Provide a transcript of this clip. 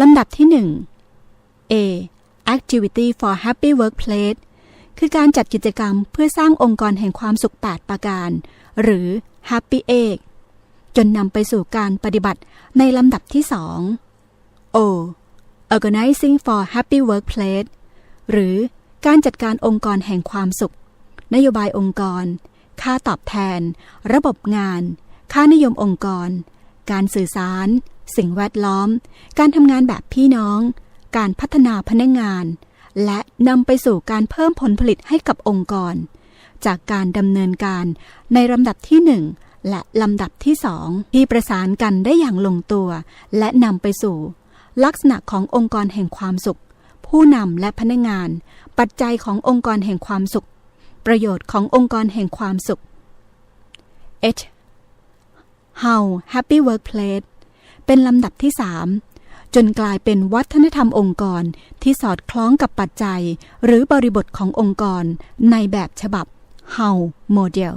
ลำดับที่ 1 A Activity for Happy Workplace คือการจัดกิจกรรมเพื่อสร้างองค์กรแห่งความสุข 8 ประการ หรือ Happy Egg จนนำไปสู่การปฏิบัติในลำดับที่ 2 O Organizing for Happy Workplace หรือการจัดการองค์กรแห่งความสุข นโยบายองค์กร ค่าตอบแทน ระบบงาน ค่านิยมองค์กร การสื่อสาร สิ่งแวดล้อม การทำงานแบบพี่น้อง การพัฒนาพนักงาน และนำไปสู่การเพิ่มผลผลิตให้กับองค์กร จากการดำเนินการในลำดับที่ 1 และลำดับที่ 2 ที่ประสานกันได้อย่างลงตัว และนำไปสู่ ลักษณะขององค์กรแห่งความสุข ผู้นำและพนักงาน ปัจจัยขององค์กรแห่งความสุข ประโยชน์ขององค์กรแห่งความสุข H How Happy Workplace เป็นลำดับที่สามจนกลายเป็นวัฒนธรรมองค์กรที่สอดคล้องกับปัจจัย หรือบริบทขององค์กรในแบบฉบับ How Model